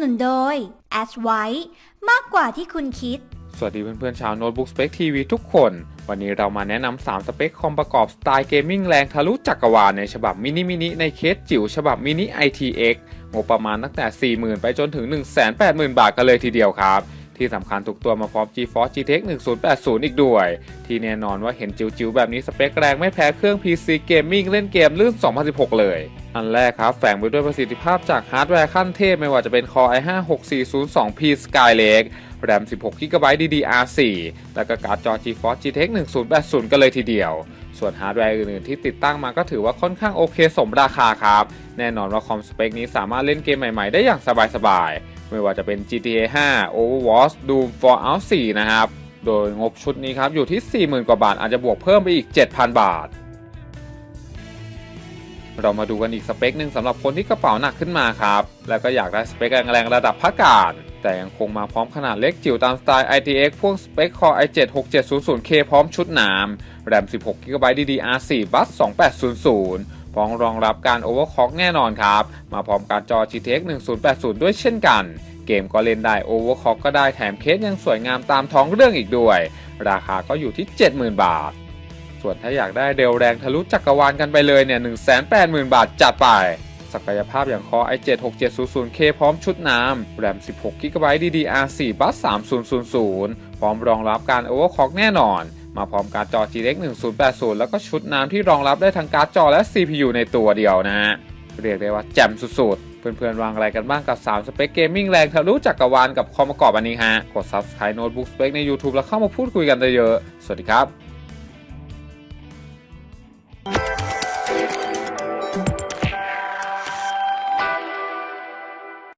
นุนโดย a s w i t e มากกว่าที่คุณคิด สวัสดีเพื่อนๆชาวโน้ตบุ๊กสเปคทีวีทุกคน วันนี้เรามาแนะนำ 3 สเปคคอมประกอบสไตล์เกมมิ่งแรงทะลุจักรวาลในฉบับมินิมินิในเคสจิ๋วฉบับมินิ ITX งบประมาณตั้งแต่ 40,000 ไปจนถึง 180,000 บาทกันเลยทีเดียวครับที่สำคัญทุกตัวมาพร้อม GeForce GTX 1080 อีกด้วย ที่แน่นอนว่าเห็นจิ๋วๆแบบนี้สเปคแรงไม่แพ้เครื่อง PC Gaming เล่นเกมลื่น 2016 เลย อันแรกครับ แฝงไปด้วยประสิทธิภาพจากฮาร์ดแวร์ขั้นเทพ ไม่ว่าจะเป็น Core i5 6402P Skylake แรม 16 GB DDR4 แล้วก็การ์ดจอ GeForce GTX 1080 กันเลยทีเดียว ส่วนฮาร์ดแวร์อื่นๆที่ติดตั้งมาก็ถือว่าค่อนข้างโอเคสมราคาครับ แน่นอนว่าคอมสเปคนี้สามารถเล่นเกมใหม่ๆ ได้อย่างสบายๆ ไม่ว่าจะเป็น GTA 5 Overwatch Doom Fallout 4 นะครับ โดยงบชุดนี้ครับอยู่ที่ 40,000 กว่าบาทอาจจะบวกเพิ่มไปอีก 7,000 บาท เรามาดูกันอีกสเปคหนึ่งสำหรับคนที่กระเป๋าหนักขึ้นมาครับ แล้วก็อยากได้สเปคแรงๆระดับพักการแต่ยังคงมาพร้อมขนาดเล็กจิ๋วตามสไตล์ ITX พ่วงสเปค Core i7 6700K พร้อมชุดหนามแรม 16 GB DDR4 บัส 2800 พร้อมรองรับการ Overclock แน่นอนครับ มาพร้อมการจอ GTX 1080 ด้วยเช่นกัน เกมก็เล่นได้ Overclock ก็ได้แถมเคสยังสวยงามตามท้องเรื่องอีกด้วย ราคาก็อยู่ที่ 70,000 บาท ส่วนถ้าอยากได้เร็วแรงทะลุจักรวาลกันไปเลยเนี่ย 180,000 บาทจัดไป ศักยภาพอย่าง Core i7 6700K พร้อมชุดน้ำ แรม 16 GB DDR4 บัส 3000 พร้อมรองรับการ Overclock แน่นอน มาพร้อมการ์ดจอ GTX 1080 แล้วก็ชุดน้ำที่รองรับได้ทั้งการ์ดจอและ CPU ในตัวเดียวนะ เรียกได้ว่าแจ่มสุดๆเพื่อนๆ วางอะไรกันบ้างกับ 3 สเปคเกมมิ่งแรงทะลุจักรวาลกับคอมประกอบอันนี้ฮะ กด Subscribe Notebook Spec ใน YouTube แล้วเข้ามาพูดคุยกันเยอะๆ สวัสดีครับ